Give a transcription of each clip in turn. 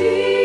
의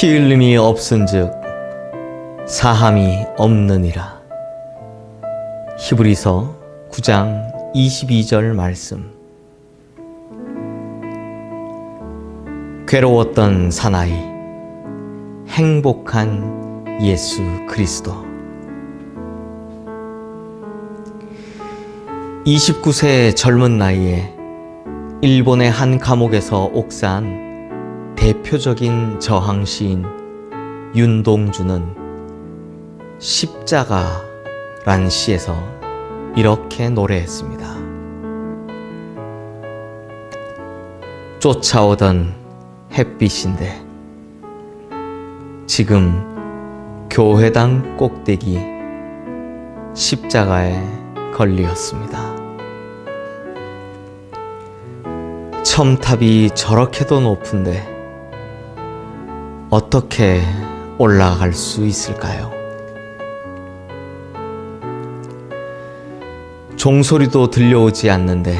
피 흘림이 없은즉 사함이 없느니라. 히브리서 9장 22절 말씀. 괴로웠던 사나이, 행복한 예수 그리스도. 29세 젊은 나이에 일본의 한 감옥에서 옥사한 대표적인 저항 시인 윤동주는 십자가란 시에서 이렇게 노래했습니다. 쫓아오던 햇빛인데 지금 교회당 꼭대기 십자가에 걸리었습니다. 첨탑이 저렇게도 높은데 어떻게 올라갈 수 있을까요? 종소리도 들려오지 않는데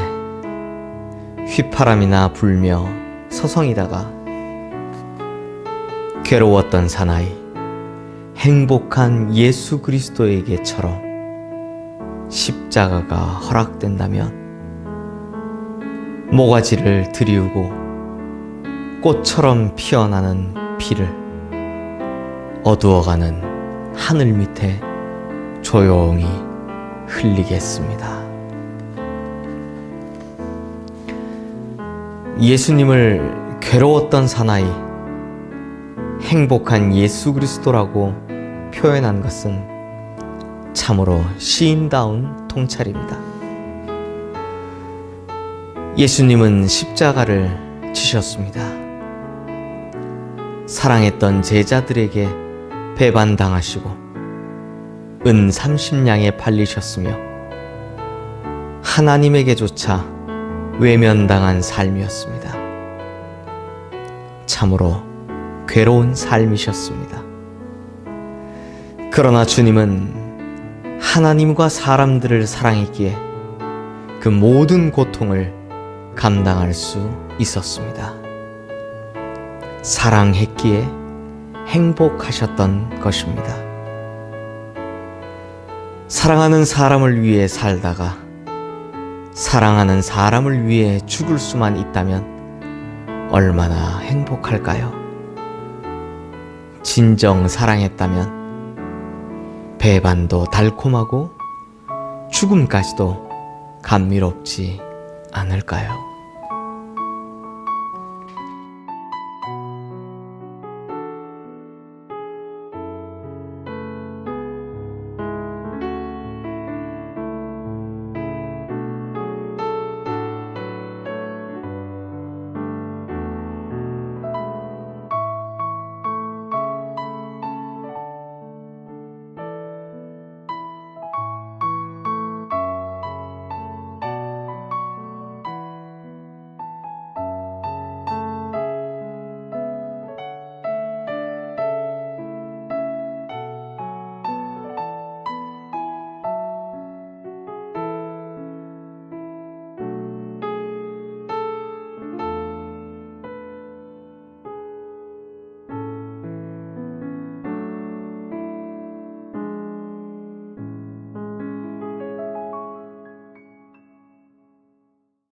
휘파람이나 불며 서성이다가 괴로웠던 사나이 행복한 예수 그리스도에게처럼 십자가가 허락된다면 모가지를 들이우고 꽃처럼 피어나는 피를 어두워가는 하늘 밑에 조용히 흘리겠습니다. 예수님을 괴로웠던 사나이, 행복한 예수 그리스도라고 표현한 것은 참으로 시인다운 통찰입니다. 예수님은 십자가를 지셨습니다. 사랑했던 제자들에게 배반당하시고 은 30냥에 팔리셨으며 하나님에게조차 외면당한 삶이었습니다. 참으로 괴로운 삶이셨습니다. 그러나 주님은 하나님과 사람들을 사랑했기에 그 모든 고통을 감당할 수 있었습니다. 사랑했기에 행복하셨던 것입니다. 사랑하는 사람을 위해 살다가 사랑하는 사람을 위해 죽을 수만 있다면 얼마나 행복할까요? 진정 사랑했다면 배반도 달콤하고 죽음까지도 감미롭지 않을까요?